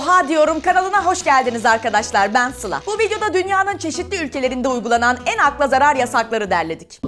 Oha diyorum kanalına hoş geldiniz arkadaşlar ben Sıla. Bu videoda dünyanın çeşitli ülkelerinde uygulanan en akla zarar yasakları derledik.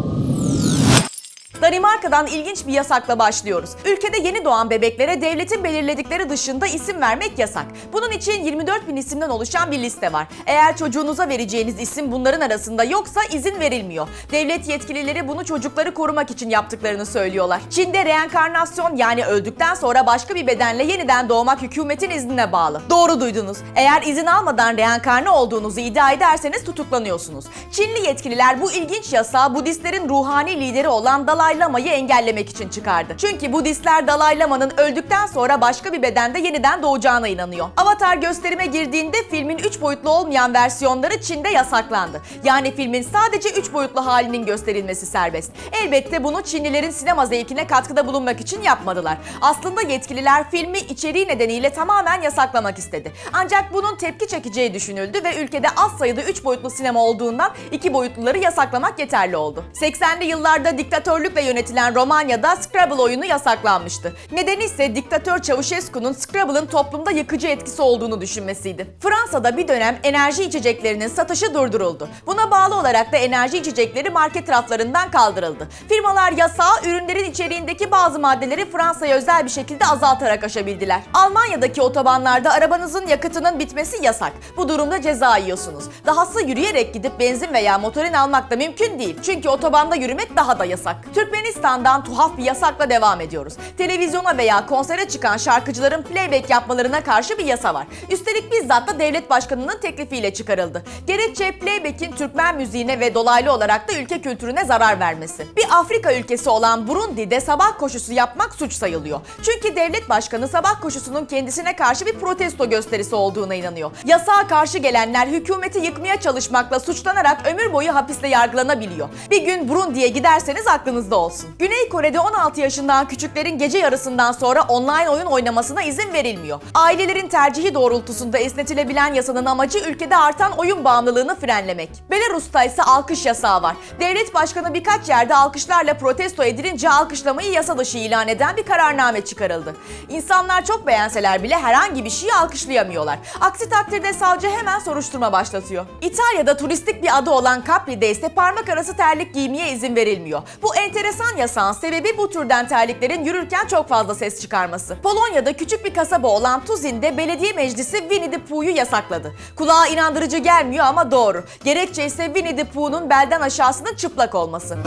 Danimarka'dan ilginç bir yasakla başlıyoruz. Ülkede yeni doğan bebeklere devletin belirledikleri dışında isim vermek yasak. Bunun için 24 bin isimden oluşan bir liste var. Eğer çocuğunuza vereceğiniz isim bunların arasında yoksa izin verilmiyor. Devlet yetkilileri bunu çocukları korumak için yaptıklarını söylüyorlar. Çin'de reenkarnasyon yani öldükten sonra başka bir bedenle yeniden doğmak hükümetin iznine bağlı. Doğru duydunuz. Eğer izin almadan reenkarne olduğunuzu iddia ederseniz tutuklanıyorsunuz. Çinli yetkililer bu ilginç yasağı Budistlerin ruhani lideri olan Dalai Lama'yı engellemek için çıkardı. Çünkü Budistler Dalai Lama'nın öldükten sonra başka bir bedende yeniden doğacağına inanıyor. Avatar gösterime girdiğinde filmin 3 boyutlu olmayan versiyonları Çin'de yasaklandı. Yani filmin sadece 3 boyutlu halinin gösterilmesi serbest. Elbette bunu Çinlilerin sinema zevkine katkıda bulunmak için yapmadılar. Aslında yetkililer filmi içeriği nedeniyle tamamen yasaklamak istedi. Ancak bunun tepki çekeceği düşünüldü ve ülkede az sayıda 3 boyutlu sinema olduğundan 2 boyutluları yasaklamak yeterli oldu. 80'li yıllarda diktatörlükle yönetilen Romanya'da Scrabble oyunu yasaklanmıştı. Nedeni ise diktatör Çavuşescu'nun Scrabble'ın toplumda yıkıcı etkisi olduğunu düşünmesiydi. Fransa'da bir dönem enerji içeceklerinin satışı durduruldu. Buna bağlı olarak da enerji içecekleri market raflarından kaldırıldı. Firmalar yasağı ürünlerin içeriğindeki bazı maddeleri Fransa'ya özel bir şekilde azaltarak aşabildiler. Almanya'daki otobanlarda arabanızın yakıtının bitmesi yasak. Bu durumda ceza yiyorsunuz. Dahası yürüyerek gidip benzin veya motorin almak da mümkün değil. Çünkü otobanda yürümek daha da yasak. Türkmenistan'dan tuhaf bir yasakla devam ediyoruz. Televizyona veya konsere çıkan şarkıcıların playback yapmalarına karşı bir yasa var. Üstelik bizzat da devlet başkanının teklifiyle çıkarıldı. Gerekçe playback'in Türkmen müziğine ve dolaylı olarak da ülke kültürüne zarar vermesi. Bir Afrika ülkesi olan Burundi'de sabah koşusu yapmak suç sayılıyor. Çünkü devlet başkanı sabah koşusunun kendisine karşı bir protesto gösterisi olduğuna inanıyor. Yasağa karşı gelenler hükümeti yıkmaya çalışmakla suçlanarak ömür boyu hapiste yargılanabiliyor. Bir gün Burundi'ye giderseniz aklınızda olsun. Güney Kore'de 16 yaşından küçüklerin gece yarısından sonra online oyun oynamasına izin verilmiyor. Ailelerin tercihi doğrultusunda esnetilebilen yasanın amacı ülkede artan oyun bağımlılığını frenlemek. Belarus'ta ise alkış yasağı var. Devlet başkanı birkaç yerde alkışlarla protesto edilince alkışlamayı yasa dışı ilan eden bir kararname çıkarıldı. İnsanlar çok beğenseler bile herhangi bir şeyi alkışlayamıyorlar. Aksi takdirde savcı hemen soruşturma başlatıyor. İtalya'da turistik bir adı olan Capri'de ise parmak arası terlik giymeye izin verilmiyor. Bu enteresan yasağın sebebi bu türden terliklerin yürürken çok fazla ses çıkarması. Polonya'da küçük bir kasaba olan Tuzin'de belediye meclisi Winnie the Pooh'yu yasakladı. Kulağa inandırıcı gelmiyor ama doğru. Gerekçe ise Winnie the Pooh'un belden aşağısının çıplak olması.